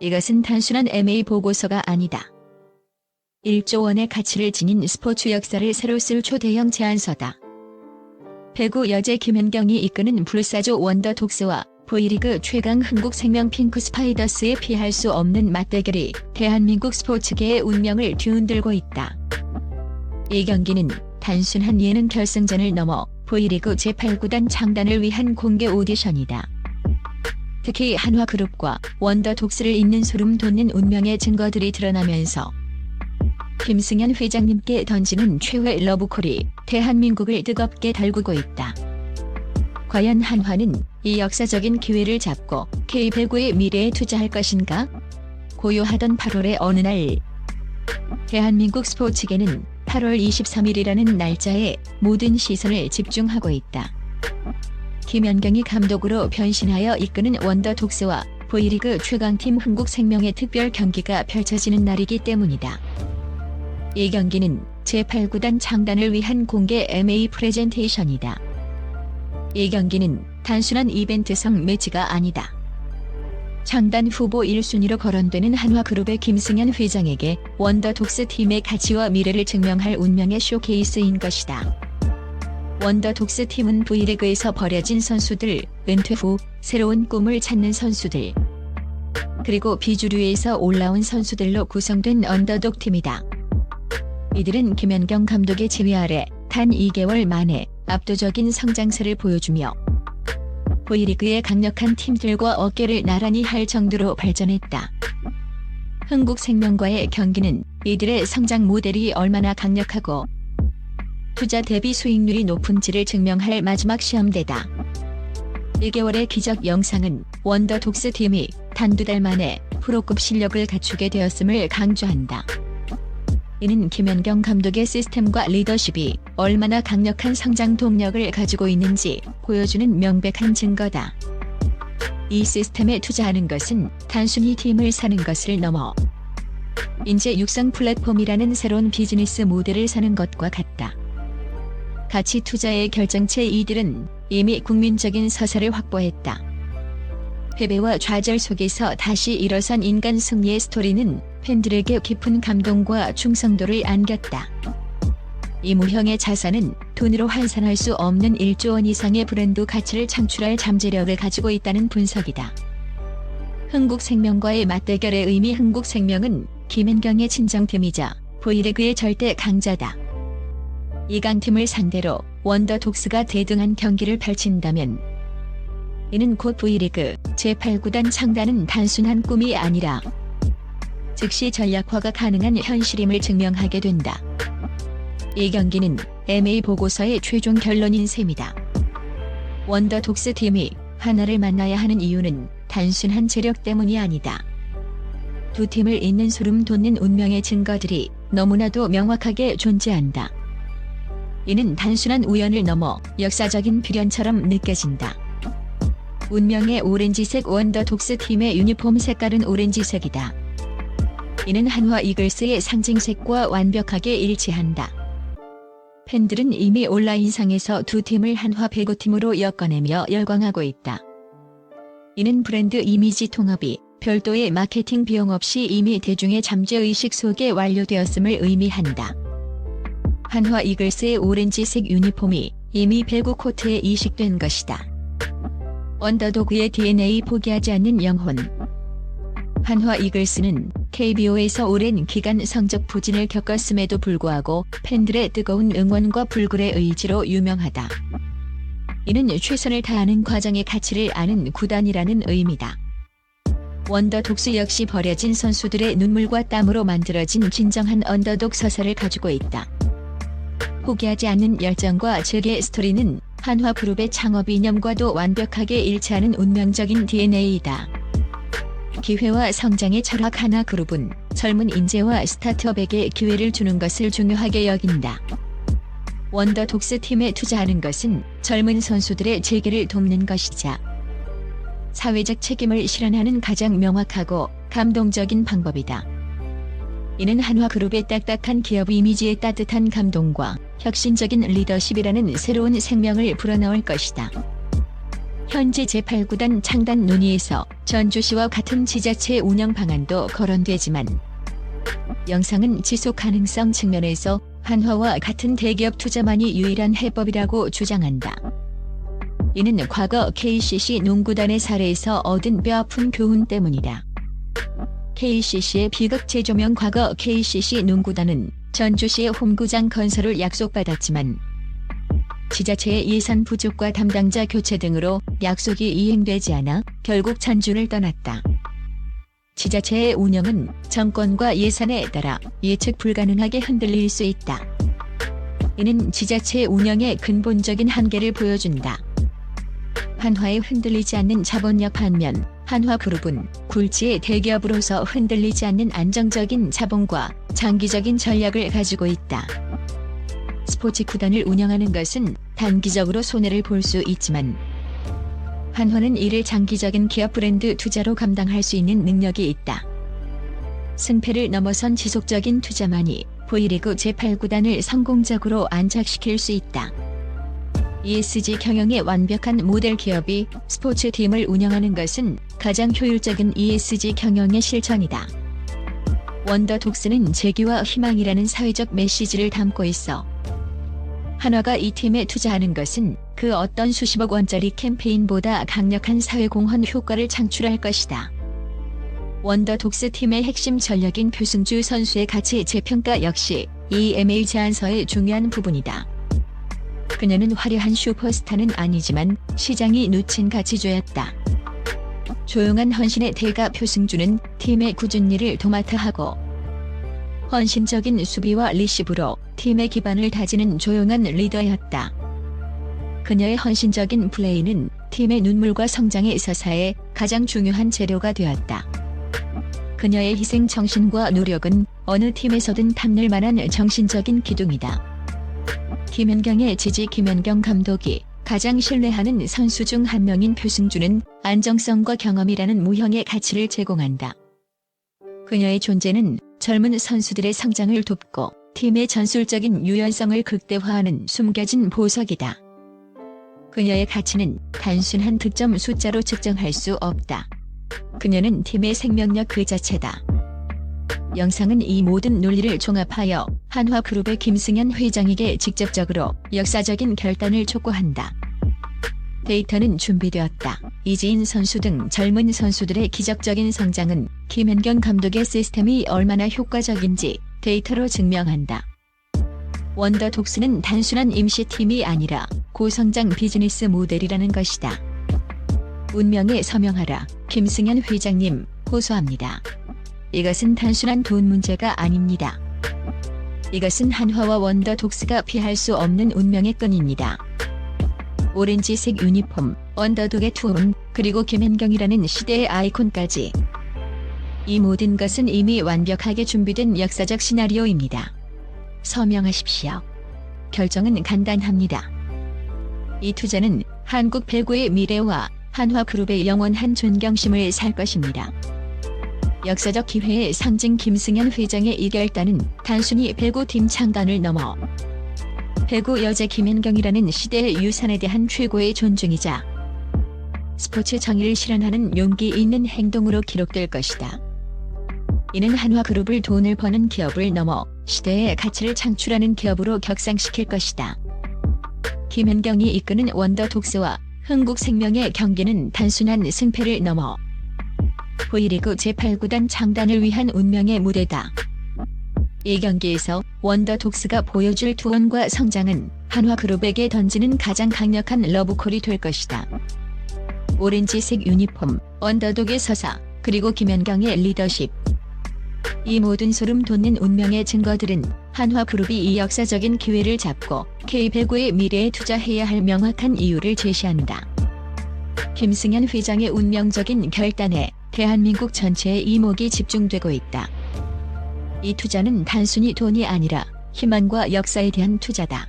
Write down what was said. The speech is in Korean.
이것은 단순한 MA 보고서가 아니다. 1조 원의 가치를 지닌 스포츠 역사를 새로 쓸 초대형 제안서다. 배구 여제 김연경이 이끄는 불사조 원더 독스와 V리그 최강 흥국생명 핑크 스파이더스의 피할 수 없는 맞대결이 대한민국 스포츠계의 운명을 뒤흔들고 있다. 이 경기는 단순한 예능 결승전을 넘어 V리그 제8구단 창단을 위한 공개 오디션이다. 특히 한화그룹과 원더 독스를 잇는 소름 돋는 운명의 증거들이 드러나면서 김승현 회장님께 던지는 최후의 러브콜이 대한민국을 뜨겁게 달구고 있다. 과연 한화는 이 역사적인 기회를 잡고 K배구의 미래에 투자할 것인가? 고요하던 8월의 어느 날 대한민국 스포츠계는 8월 23일이라는 날짜에 모든 시선을 집중하고 있다. 김연경이 감독으로 변신하여 이끄는 원더 독스와 V리그 최강팀 흥국생명의 특별 경기가 펼쳐지는 날이기 때문이다. 이 경기는 제8구단 창단을 위한 공개 MA 프레젠테이션이다. 이 경기는 단순한 이벤트성 매치가 아니다. 창단 후보 1순위로 거론되는 한화그룹의 김승현 회장에게 원더 독스 팀의 가치와 미래를 증명할 운명의 쇼케이스인 것이다. 원더 독스 팀은 V리그에서 버려진 선수들, 은퇴 후 새로운 꿈을 찾는 선수들, 그리고 비주류에서 올라온 선수들로 구성된 언더독 팀이다. 이들은 김연경 감독의 지휘 아래 단 2개월 만에 압도적인 성장세를 보여주며 V리그의 강력한 팀들과 어깨를 나란히 할 정도로 발전했다. 흥국생명과의 경기는 이들의 성장 모델이 얼마나 강력하고 투자 대비 수익률이 높은지를 증명할 마지막 시험대다. 1개월의 기적 영상은 원더 독스 팀이 단 두 달 만에 프로급 실력을 갖추게 되었음을 강조한다. 이는 김연경 감독의 시스템과 리더십이 얼마나 강력한 성장 동력을 가지고 있는지 보여주는 명백한 증거다. 이 시스템에 투자하는 것은 단순히 팀을 사는 것을 넘어 인재 육성 플랫폼이라는 새로운 비즈니스 모델을 사는 것과 같다. 가치 투자의 결정체 이들은 이미 국민적인 서사를 확보했다. 패배와 좌절 속에서 다시 일어선 인간 승리의 스토리는 팬들에게 깊은 감동과 충성도를 안겼다. 이 무형의 자산은 돈으로 환산할 수 없는 1조 원 이상의 브랜드 가치를 창출할 잠재력을 가지고 있다는 분석이다. 흥국생명과의 맞대결의 의미 흥국생명은 김연경의 친정팀이자 V리그의 절대 강자다. 이 강팀을 상대로 원더 독스가 대등한 경기를 펼친다면 이는 곧 V리그 제8구단 창단은 단순한 꿈이 아니라 즉시 전략화가 가능한 현실임을 증명하게 된다. 이 경기는 MA 보고서의 최종 결론인 셈이다. 원더 독스 팀이 하나를 만나야 하는 이유는 단순한 재력 때문이 아니다. 두 팀을 잇는 소름 돋는 운명의 증거들이 너무나도 명확하게 존재한다. 이는 단순한 우연을 넘어 역사적인 필연처럼 느껴진다. 운명의 오렌지색 원더 독스 팀의 유니폼 색깔은 오렌지색이다. 이는 한화 이글스의 상징색과 완벽하게 일치한다. 팬들은 이미 온라인상에서 두 팀을 한화 배구팀으로 엮어내며 열광하고 있다. 이는 브랜드 이미지 통합이 별도의 마케팅 비용 없이 이미 대중의 잠재의식 속에 완료되었음을 의미한다. 한화 이글스의 오렌지색 유니폼이 이미 배구 코트에 이식된 것이다. 언더도그의 DNA 포기하지 않는 영혼. 한화 이글스는 KBO에서 오랜 기간 성적 부진을 겪었음에도 불구하고 팬들의 뜨거운 응원과 불굴의 의지로 유명하다. 이는 최선을 다하는 과정의 가치를 아는 구단이라는 의미다. 원더 독스 역시 버려진 선수들의 눈물과 땀으로 만들어진 진정한 언더독 서사를 가지고 있다. 포기하지 않는 열정과 즐의 스토리는 한화 그룹의 창업 이념과도 완벽하게 일치하는 운명적인 DNA이다. 기회와 성장의 철학 하나 그룹은 젊은 인재와 스타트업에게 기회를 주는 것을 중요하게 여긴다. 원더 독스 팀에 투자하는 것은 젊은 선수들의 재기를 돕는 것이자 사회적 책임을 실현하는 가장 명확하고 감동적인 방법이다. 이는 한화그룹의 딱딱한 기업 이미지의 따뜻한 감동과 혁신적인 리더십이라는 새로운 생명을 불어넣을 것이다. 현재 제8구단 창단 논의에서 전주시와 같은 지자체 운영 방안도 거론되지만 영상은 지속 가능성 측면에서 한화와 같은 대기업 투자만이 유일한 해법이라고 주장한다. 이는 과거 KCC 농구단의 사례에서 얻은 뼈아픈 교훈 때문이다. KCC의 비극 재조명 과거 KCC 농구단은 전주시의 홈구장 건설을 약속받았지만 지자체의 예산 부족과 담당자 교체 등으로 약속이 이행되지 않아 결국 전주를 떠났다. 지자체의 운영은 정권과 예산에 따라 예측 불가능하게 흔들릴 수 있다. 이는 지자체 운영의 근본적인 한계를 보여준다. 한화에 흔들리지 않는 자본력 반면 한화그룹은 굴지의 대기업으로서 흔들리지 않는 안정적인 자본과 장기적인 전략을 가지고 있다. 스포츠 구단을 운영하는 것은 단기적으로 손해를 볼 수 있지만 한화는 이를 장기적인 기업 브랜드 투자로 감당할 수 있는 능력이 있다. 승패를 넘어선 지속적인 투자만이 V리그 제8구단을 성공적으로 안착시킬 수 있다. ESG 경영의 완벽한 모델 기업이 스포츠 팀을 운영하는 것은 가장 효율적인 ESG 경영의 실천이다. 원더독스는 재기와 희망이라는 사회적 메시지를 담고 있어 한화가 이 팀에 투자하는 것은 그 어떤 수십억 원짜리 캠페인보다 강력한 사회공헌 효과를 창출할 것이다. 원더독스 팀의 핵심 전력인 표승주 선수의 가치 재평가 역시 이 MA 제안서의 중요한 부분이다. 그녀는 화려한 슈퍼스타는 아니지만 시장이 놓친 가치주였다. 조용한 헌신의 대가 표승주는 팀의 꾸준 일을 도맡아 하고 헌신적인 수비와 리시브로 팀의 기반을 다지는 조용한 리더였다. 그녀의 헌신적인 플레이는 팀의 눈물과 성장의 서사에 가장 중요한 재료가 되었다. 그녀의 희생 정신과 노력은 어느 팀에서든 탐낼 만한 정신적인 기둥이다. 김연경의 지지 김연경 감독이 가장 신뢰하는 선수 중 한 명인 표승주는 안정성과 경험이라는 무형의 가치를 제공한다. 그녀의 존재는 젊은 선수들의 성장을 돕고 팀의 전술적인 유연성을 극대화하는 숨겨진 보석이다. 그녀의 가치는 단순한 득점 숫자로 측정할 수 없다. 그녀는 팀의 생명력 그 자체다. 영상은 이 모든 논리를 종합하여 한화그룹의 김승현 회장에게 직접적으로 역사적인 결단을 촉구한다. 데이터는 준비되었다. 이지인 선수 등 젊은 선수들의 기적적인 성장은 김현경 감독의 시스템이 얼마나 효과적인지 데이터로 증명한다. 원더독스는 단순한 임시팀이 아니라 고성장 비즈니스 모델이라는 것이다. 운명에 서명하라. 김승현 회장님, 호소합니다. 이것은 단순한 돈 문제가 아닙니다. 이것은 한화와 원더 독스가 피할 수 없는 운명의 끈입니다. 오렌지색 유니폼, 언더독의 투혼, 그리고 김현경이라는 시대의 아이콘까지. 이 모든 것은 이미 완벽하게 준비된 역사적 시나리오입니다. 서명하십시오. 결정은 간단합니다. 이 투자는 한국 배구의 미래와 한화 그룹의 영원한 존경심을 살 것입니다. 역사적 기회의 상징 김승현 회장의 이 결단은 단순히 배구팀 창단을 넘어 배구 여제 김연경이라는 시대의 유산에 대한 최고의 존중이자 스포츠 정의를 실현하는 용기 있는 행동으로 기록될 것이다. 이는 한화그룹을 돈을 버는 기업을 넘어 시대의 가치를 창출하는 기업으로 격상시킬 것이다. 김현경이 이끄는 원더 독스와 흥국생명의 경기는 단순한 승패를 넘어 V리그 제8구단 창단을 위한 운명의 무대다. 이 경기에서 원더독스가 보여줄 투혼과 성장은 한화그룹에게 던지는 가장 강력한 러브콜이 될 것이다. 오렌지색 유니폼, 원더독의 서사, 그리고 김연경의 리더십. 이 모든 소름 돋는 운명의 증거들은 한화그룹이 이 역사적인 기회를 잡고 K배구의 미래에 투자해야 할 명확한 이유를 제시한다. 김승현 회장의 운명적인 결단에 대한민국 전체의 이목이 집중되고 있다. 이 투자는 단순히 돈이 아니라 희망과 역사에 대한 투자다.